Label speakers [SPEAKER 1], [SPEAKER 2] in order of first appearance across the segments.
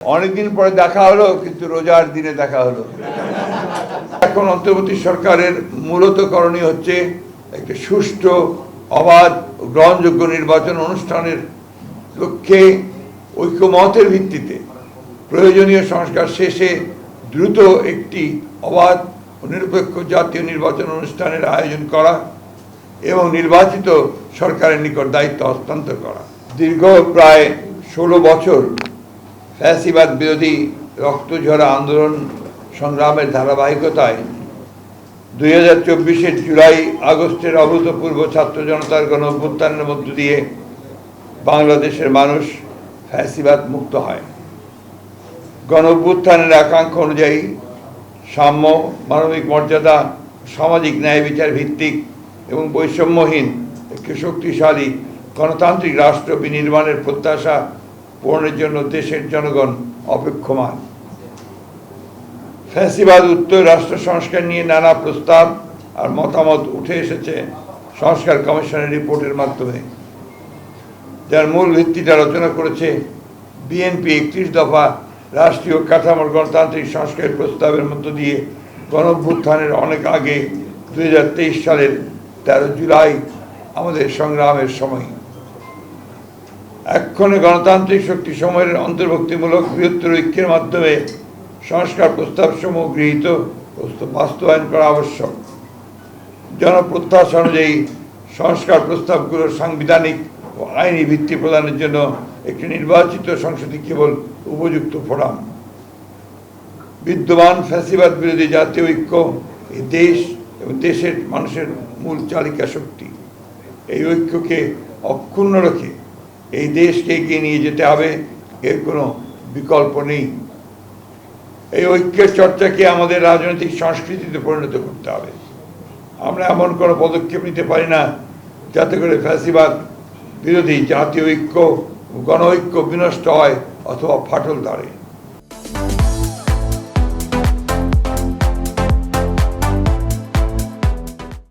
[SPEAKER 1] অনেকদিন পরে দেখা হলো, কিন্তু রোজার দিনে দেখা হলো। এখন অন্তর্বর্তী সরকারের মূলত করণীয় হচ্ছে একটি সুষ্ঠু, অবাধ গ্রহণযোগ্য নির্বাচন অনুষ্ঠানের লক্ষ্যে ঐক্যমতের ভিত্তিতে প্রয়োজনীয় সংস্কার শেষে দ্রুত একটি অবাধ নিরপেক্ষ জাতীয় নির্বাচন অনুষ্ঠানের আয়োজন করা এবং নির্বাচিত সরকারের নিকট দায়িত্ব হস্তান্তর করা। দীর্ঘ প্রায় ষোলো বছর ফ্যাসিবাদ বিরোধী রক্তঝরা আন্দোলন সংগ্রামের ধারাবাহিকতায় দুই হাজার চব্বিশের জুলাই আগস্টের অভূতপূর্ব ছাত্র জনতার গণ অভ্যুত্থানের মধ্য দিয়ে বাংলাদেশের মানুষ ফ্যাসিবাদ মুক্ত হয়। গণ অভ্যুত্থানের আকাঙ্ক্ষা অনুযায়ী সাম্য, মানবিক মর্যাদা, সামাজিক ন্যায় বিচার ভিত্তিক এবং বৈষম্যহীন একটি শক্তিশালী গণতান্ত্রিক রাষ্ট্র বিনির্মাণের প্রত্যাশা পূরণের জন্য দেশের জনগণ অপেক্ষমান। ফ্যাসিবাদ, উত্তর, রাষ্ট্র সংস্কার নিয়ে নানা প্রস্তাব আর মতামত উঠে এসেছে সংস্কার কমিশনের রিপোর্টের মাধ্যমে। যার মূল ভিত্তিটা রচনা করেছে বিএনপি একত্রিশ দফা রাষ্ট্রীয় কাঠামোর গণতান্ত্রিক সংস্কারের প্রস্তাবের মধ্য দিয়ে গণভ্যুত্থানের অনেক আগে দু হাজার তেইশ সালের তেরো জুলাই আমাদের সংগ্রামের সময়। এক্ষণে গণতান্ত্রিক শক্তি সময়ের অন্তর্ভুক্তিমূলক বৃহত্তর ঐক্যের মাধ্যমে সংস্কার প্রস্তাবসমূহ গৃহীত বাস্তবায়ন করা আবশ্যক। জনপ্রত্যাশা অনুযায়ী সংস্কার প্রস্তাবগুলো সাংবিধানিক ও আইনি ভিত্তি প্রদানের জন্য একটি নির্বাচিত সংসদই কেবল উপযুক্ত ফোরাম। বিদ্যমান ফ্যাসিবাদ বিরোধী জাতীয় ঐক্য এই দেশ এবং দেশের মানুষের মূল চালিকা শক্তি। এই ঐক্যকে অক্ষুণ্ণ রেখে এই দেশকে এগিয়ে নিয়ে যেতে হবে, এর কোনো বিকল্প নেই। এই ঐক্যের চর্চাকে আমাদের রাজনৈতিক সংস্কৃতিতে পরিণত করতে হবে। আমরা এমন কোনো পদক্ষেপ নিতে পারি না, যাতে করে ফ্যাসিবাদ বিরোধী জাতীয় ঐক্য গণ ঐক্য বিনষ্ট হয় অথবা ফাটল ধরে।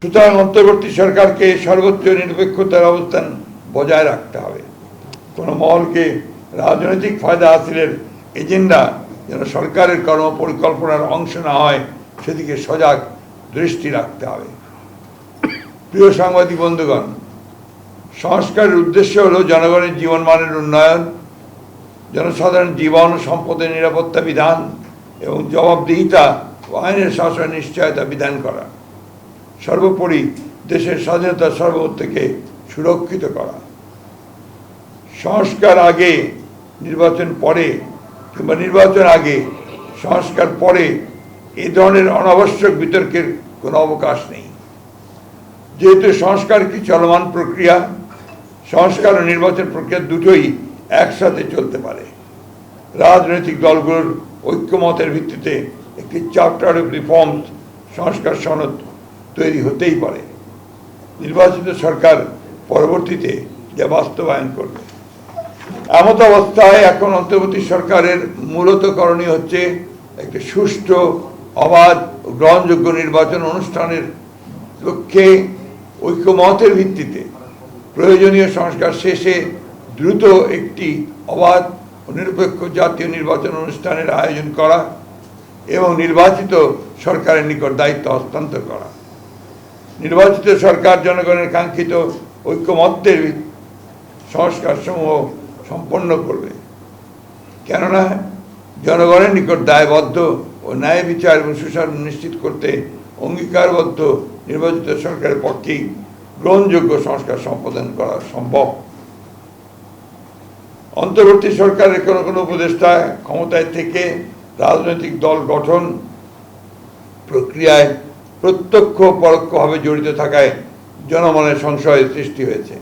[SPEAKER 1] সুতরাং অন্তর্বর্তী সরকারকে সর্বোচ্চ নিরপেক্ষতার অবস্থান বজায় রাখতে হবে। কোনো মহলকে রাজনৈতিক ফায়দা হাসিলের এজেন্ডা যেন সরকারের কর্ম পরিকল্পনার অংশ না হয়, সেদিকে সজাগ দৃষ্টি রাখতে হবে। প্রিয় সাংবাদিক বন্ধুগণ, সংস্কারের উদ্দেশ্য হলো জনগণের জীবনমানের উন্নয়ন, জনসাধারণ জীবন, সম্পদের নিরাপত্তা বিধান এবং জবাবদিহিতা ও আইনের শাসন নিশ্চয়তা বিধান করা। সর্বোপরি দেশের স্বাধীনতা সর্বত্রকে সুরক্ষিত করা। সংস্কার আগে, নির্বাচন পরে কিংবা নির্বাচন আগে, সংস্কার পরে এ ধরনের অনাবশ্যক বিতর্কের কোনো অবকাশ নেই। যেহেতু সংস্কার কি চলমান প্রক্রিয়া, সংস্কার ও নির্বাচন প্রক্রিয়া দুটোই একসাথে চলতে পারে। রাজনৈতিক দলগুলোর ঐক্যমতের ভিত্তিতে একটি চার্টার অফ রিফর্মস সংস্কার সনদ তৈরি হতেই পারে। নির্বাচিত সরকার পরবর্তীতে যা বাস্তবায়ন করবে। এমত অবস্থায় এখন অন্তর্বর্তী সরকারের মূলত করণীয় হচ্ছে একটি সুষ্ঠু, অবাধ, গ্রহণযোগ্য নির্বাচন অনুষ্ঠানের লক্ষ্যে ঐক্যমতের ভিত্তিতে প্রয়োজনীয় সংস্কার শেষে দ্রুত একটি অবাধ নিরপেক্ষ জাতীয় নির্বাচন অনুষ্ঠানের আয়োজন করা এবং নির্বাচিত সরকারের নিকট দায়িত্ব হস্তান্তর করা। নির্বাচিত সরকার জনগণের কাঙ্ক্ষিত ঐক্যমত্যের সংস্কার সমূহ সম্পন্ন করবে। কেননা জনগণের নিকট দায়বদ্ধ ও ন্যায় বিচার এবং সুশাসন নিশ্চিত করতে অঙ্গীকারবদ্ধ নির্বাচিত সরকারের পক্ষেই গ্রহণযোগ্য সংস্কার সম্পাদন করা সম্ভব। অন্তর্বর্তী সরকারের কোনো কোনো উপদেষ্টা ক্ষমতায় থেকে রাজনৈতিক দল গঠন প্রক্রিয়ায় প্রত্যক্ষ পরোক্ষভাবে জড়িত থাকায় জনমনের সংশয়ের সৃষ্টি হয়েছে।